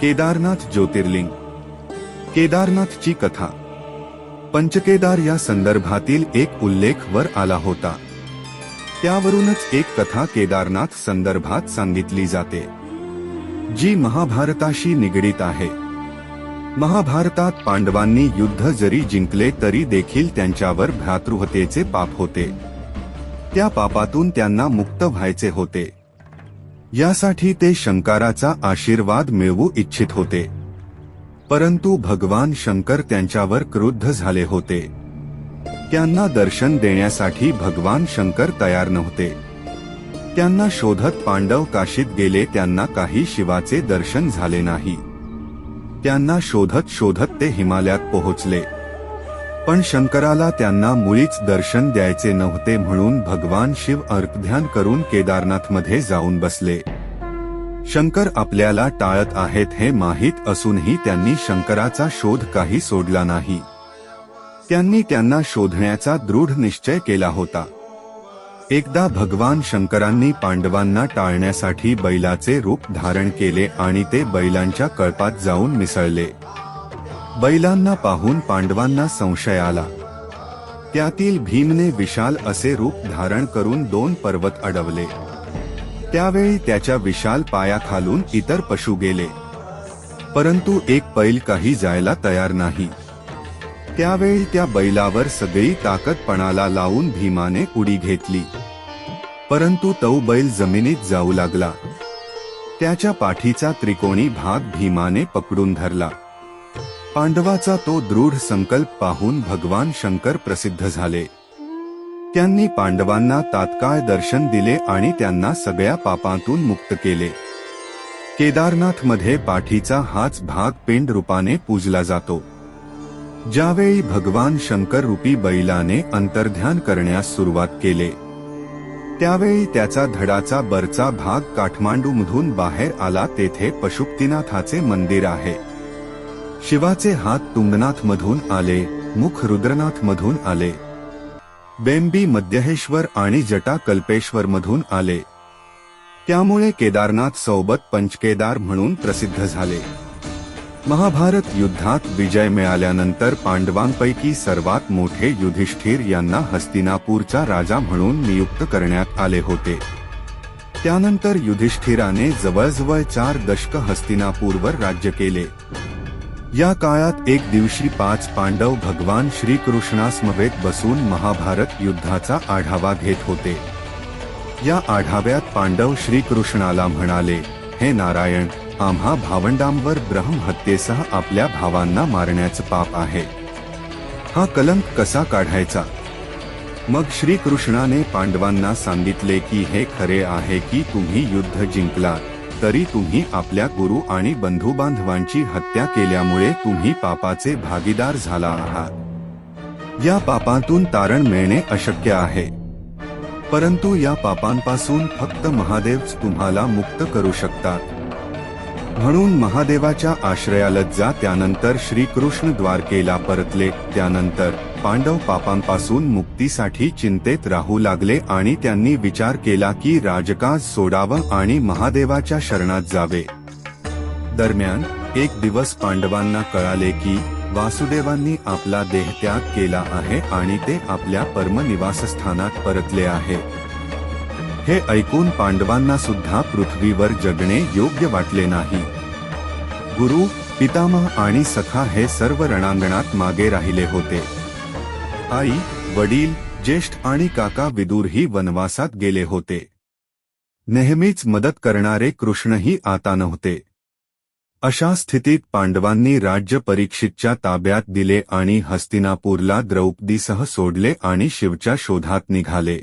केदारनाथ ज्योतिर्लिंग. केदारनाथची कथा. पंचकेदार या संदर्भातील एक उल्लेख वर आला होता. त्यावरूनच एक कथा केदारनाथ संदर्भात सांगितली जाते. जी महाभारताशी निगडीत आहे. महाभारतात पांडवांनी युद्ध जरी जिंकले तरी देखील त्यांच्यावर भ्रातृहतेचे पाप होते. त्या पापातून त्यांना मुक्त व्हायचे होते. यासाठी ते शंकराचा आशीर्वाद मिळवू इच्छित होते. परंतु भगवान शंकर त्यांच्यावर क्रुद्ध झाले होते. त्यांना दर्शन देण्यासाठी भगवान शंकर तयार नव्हते. त्यांना शोधत पांडव काशीत गेले त्यांना काही शिवाचे दर्शन झाले नाही. त्यांना शोधत शोधत ते हिमालयात पोहोचले. पण शंकराला त्यांना मुळीच दर्शन द्यायचे नव्हते म्हणून भगवान शिव अर्पध्यान करून केदारनाथमध्ये जाऊन बसले. शंकर आपल्याला टाळत आहेत हे माहीत असूनही त्यांनी शंकराचा शोध काही सोडला नाही. त्यांनी त्यांना शोधण्याचा दृढ निश्चय केला होता. एकदा भगवान शंकरांनी पांडवांना टाळण्यासाठी बैलाचे रूप धारण केले आणि ते बैलांच्या कळपात जाऊन मिसळले. बैलांना पाहून पांडवांना संशय आला. त्यातील भीमने विशाल असे रूप धारण करून दोन पर्वत अडवले. त्यावेळी त्याच्या विशाल पायाखालून इतर पशु गेले. परंतु एक बैल काही जायला तयार नाही. त्यावेळी त्या बैलावर सगळी ताकद पणाला लावून भीमाने उडी घेतली. परंतु तो बैल जमिनीत जाऊ लागला. त्याच्या पाठीचा त्रिकोणी भाग भीमाने पकडून धरला. पांडवाचा तो दृढ संकल्प पाहून भगवान शंकर प्रसिद्ध झाले. त्यांनी पांडवांना तात्काळ दर्शन दिले आणि त्यांना सगळ्या पापांतून मुक्त केले. केदारनाथमध्ये पाठीचा हाच भाग पेंड रूपाने पूजला जातो. ज्यावेळी भगवान शंकर रूपी बैलाने अंतर्ध्यान करण्यास सुरुवात केले. त्यावेळी त्याचा धडाचा बरचा भाग काठमांडूमधून बाहेर आला तेथे पशुपतिनाथाचे मंदिर आहे. शिवाचे हात तुंगनाथ मधून आले मुख रुद्रनाथ मधून आले. बेंबी मध्यहेश्वर आणि जटा कल्पेश्वर मधून आले. त्यामुळे केदारनाथ सोबत पंचकेदार म्हणून प्रसिद्ध झाले. महाभारत युद्धात विजय मिळाल्यानंतर पांडवांपैकी सर्वात मोठे युधिष्ठिर यांना हस्तिनापूरचा राजा म्हणून नियुक्त करण्यात आले होते. त्यानंतर युधिष्ठिराने जवळजवळ चार दशक हस्तिनापूरवर राज्य केले. या काळात एक दिवशी पाच पांडव भगवान श्रीकृष्णासमवेत बसून महाभारत युद्धाचा आढावा घेत होते. या आढाव्यात पांडव श्रीकृष्णाला म्हणाले हे नारायण आम्हा भावंडांवर ब्रह्महत्येसह आपल्या भावांना मारण्याचं पाप आहे. हा कलंक कसा काढायचा? मग श्रीकृष्णाने पांडवांना सांगितले की हे खरे आहे की तुम्ही युद्ध जिंकलात. तरी तुम्ही आपल्या गुरु आणि बंधू बांधवांची हत्या केल्यामुळे तुम्ही पापाचे भागीदार झाला आहात. या पापातून तारण मिळणे अशक्य आहे. परंतु या पापांपासून फक्त महादेवच तुम्हाला मुक्त करू शकतात. म्हणून महादेवाच्या आश्रयालत जा त्यानंतर श्रीकृष्ण द्वारकेला परतले त्यानंतर पांडव पापांपासून मुक्तीसाठी चिंतेत राहू लागले आणि त्यांनी विचार केला की राजकाज सोडावं आणि महादेवाच्या शरणात जावे. दरम्यान एक दिवस पांडवांना कळाले की वासुदेवांनी आपला देहत्याग केला आहे आणि ते आपल्या परमनिवासस्थानात परतले आहे. हे ऐकून पांडवांना सुद्धा पृथ्वीवर जगणे योग्य वाटले नाही. गुरु पितामह आणि सखा हे सर्व रणांगणात मागे राहिले होते. आई वडील ज्येष्ठ आणि काका विदूरही वनवासात गेले होते. नेहमीच मदत करणारे कृष्णही आता नव्हते. अशा स्थितीत पांडवांनी राज्य परीक्षितच्या ताब्यात दिले आणि हस्तिनापूरला द्रौपदीसह सोडले आणि शिवच्या शोधात निघाले.